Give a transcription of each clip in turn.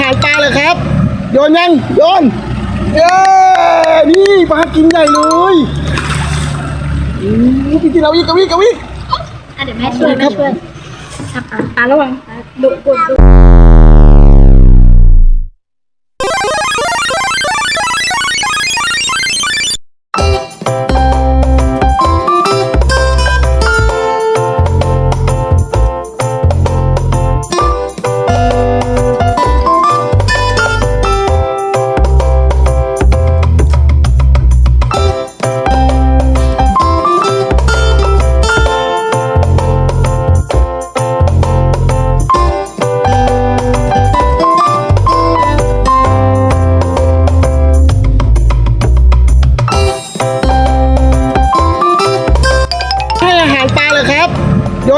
หารปลาเลยครับ โยนยังโยนเย้นี่ปลากินใหญ่เลยอืมพี่กินเอาอีกเอาอีกเอาอีกอะเดี๋ยวแม่ช่วยแม่ช่วยอะปลาปลาระวังดุดุดุใ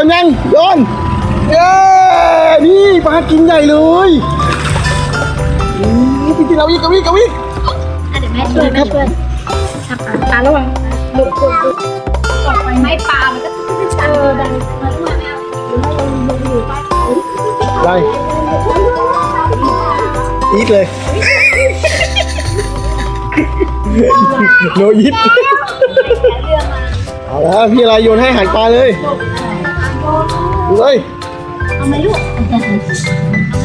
ยนยังโยนเย้นี่ปลากินใหญ่เลยอืมพี่กินเอาอีกเอาอีกเอาอีกอะเดี๋ยวแม่ช่วยแม่ช่วยอะปลาปลาระวังดุดุดุต่อไปไม่ปลามันก็เออดันมาช่วยแม่หรือว่าเราดูอยู่ใต้ได้อีกเลยโนยิดเอาละพี่อะไรโยนให้อาหารปลาเลย เลยเอาไหมลูก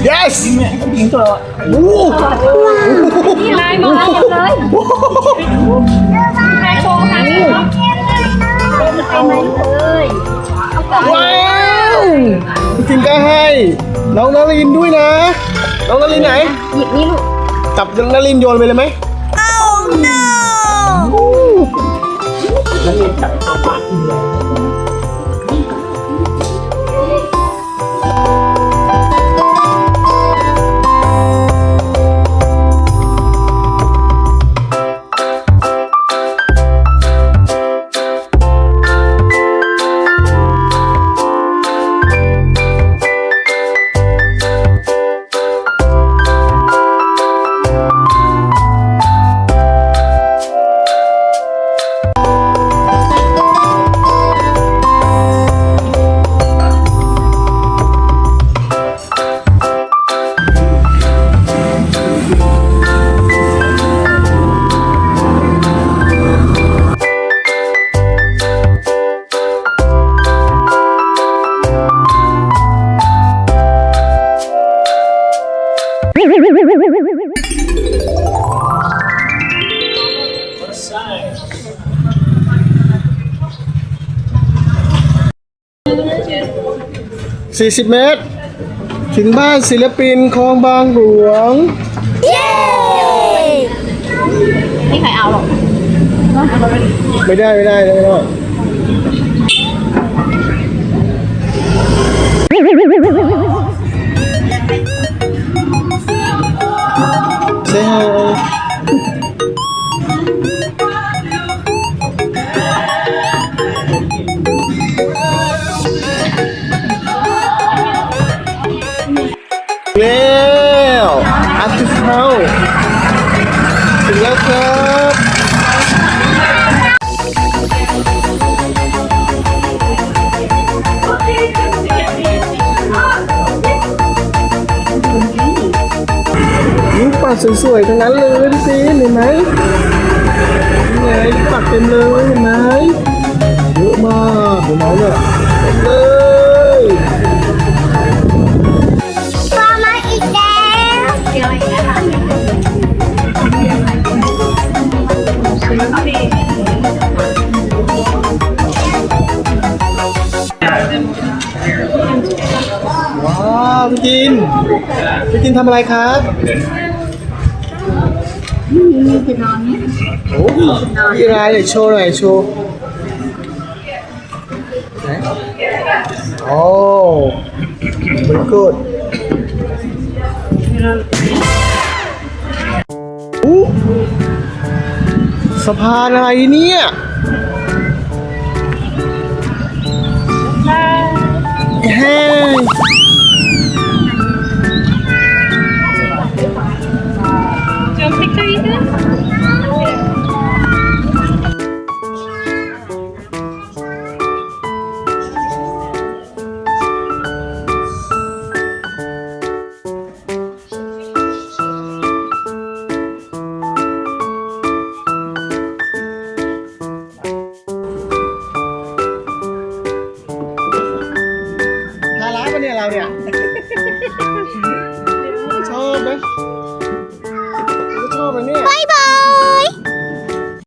yes โอ้โหนี่นายมองหมดเลยนายโชว์ค่ะนี่เอาไหมเลยว้าวพี่กินก็ให้ น้องนารินด้วยนะ น้องนารินไหน หยิบนี่ลูก จับนารินโยนไปเลยไหม40เมตร ถึงบ้านศิลปินคลองบางหลวงไม่ใครเอาหรอกไม่ได้ไม่ได้ไม่ได้เซฮาาร์ติสเฮาถึงแล้วครับลูกปัดสวยๆ ทั้งนั้นเลยดูสิเห็นไหมนี่ไงปัดเต็มเลยเห็นไหม พี่กินพี่กินทำอะไรครับนี่คือนอนนี่โอ้พี่รายเดี๋ยวโชว์หน่อยโชว์โอ้ very good อู้สะพานอะไรเนี่ย เนี่ยเราเนี่ยชอบไหมก็ชอบไหมเนี่ยบายบา